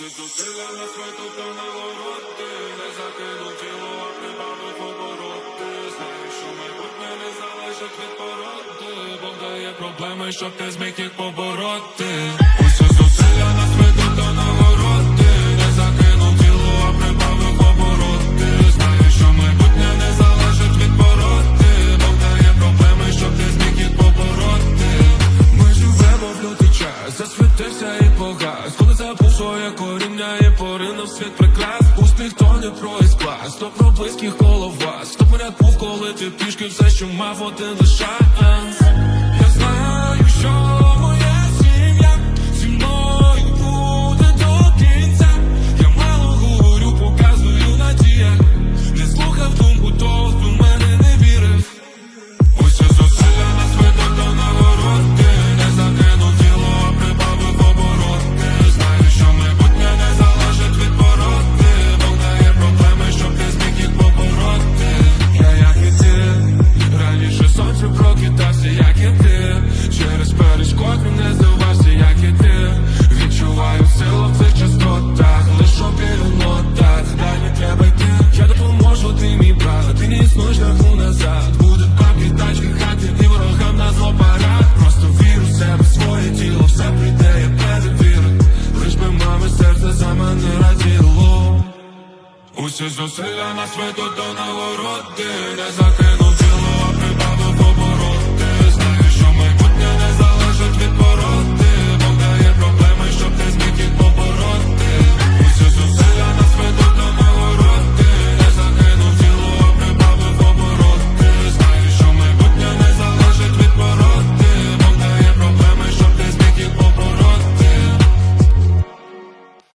Усі на свету та нагороди Не закинув тіло, а прибавив залежить від породи дає проблеми, щоб ти зміг їх побороти. Усі зусилля на свету коріння поринув світ прикрас Успіх то не про Сто то про близьких коло вас. Сто поряд був, коли ти пішки все, що мав один лиш Я знаю, що все прийде, я перевірю Лиш би мами серце за мене раділо. Усі зусилля на світу до нагороди Не закинув тіло,